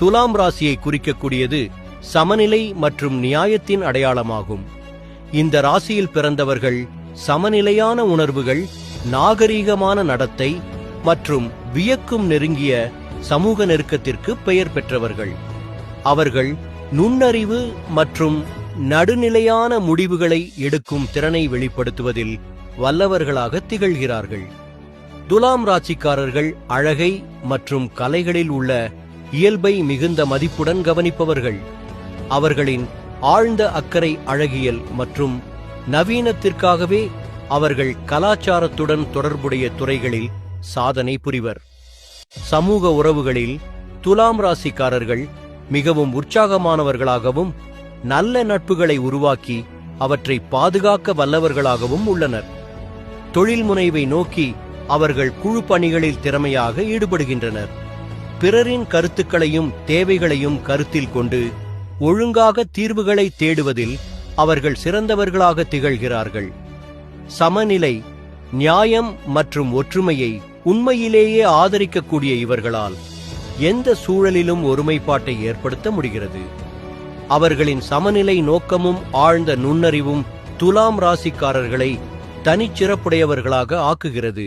துலாம் ராசியை குறிக்கக்கூடியது சமநிலை மற்றும் நியாயத்தின் அடையாளமாகும். இந்த ராசியில் பிறந்தவர்கள் சமநிலையான உணர்வுகள் நாகரீகமான நடத்தை மற்றும் வியக்கும் நெருங்கிய சமூக நெருக்கத்திற்கு பெயர் பெற்றவர்கள். அவர்கள் நுண்ணறிவு மற்றும் நடுநிலையான முடிவுகளை எடுக்கும் திறனை வெளிப்படுத்துவதில் வல்லவர்களாக திகழ்கிறார்கள். துலாம் ராசிக்காரர்கள் அழகை மற்றும் கலைகளில் உள்ள இயல்பை மிகுந்த மதிப்புடன் கவனிப்பவர்கள். அவர்களின் ஆழ்ந்த அக்கறை அழகியல் மற்றும் நவீனத்திற்காகவே அவர்கள் கலாச்சாரத்துடன் தொடர்புடைய துறைகளில் சாதனை புரிவர். சமூக உறவுகளில் துலாம் ராசிக்காரர்கள் மிகவும் உற்சாகமானவர்களாகவும் நல்ல நட்புகளை உருவாக்கி அவற்றை பாதுகாக்க வல்லவர்களாகவும் உள்ளனர். தொழில் முனைவை நோக்கி அவர்கள் குழு பணிகளில் திறமையாக ஈடுபடுகின்றனர். பிறரின் கருத்துக்களையும் தேவைகளையும் கருத்தில் கொண்டு ஒழுங்காக தீர்வுகளை தேடுவதில் அவர்கள் சிறந்தவர்களாக திகழ்கிறார்கள். சமநிலை நியாயம் மற்றும் ஒற்றுமையை உண்மையிலேயே ஆதரிக்கக்கூடிய இவர்களால் எந்த சூழலிலும் ஒருமைப்பாட்டை ஏற்படுத்த முடிகிறது. அவர்களின் சமநிலை நோக்கமும் ஆழ்ந்த நுண்ணறிவும் துலாம் ராசிக்காரர்களை தனிச்சிறப்புடையவர்களாக ஆக்குகிறது.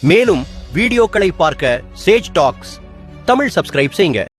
மேலும் வீடியோக்களை பார்க்க சேஜ் டாக்ஸ். தமிழ் சப்ஸ்கிரைப் செய்யுங்க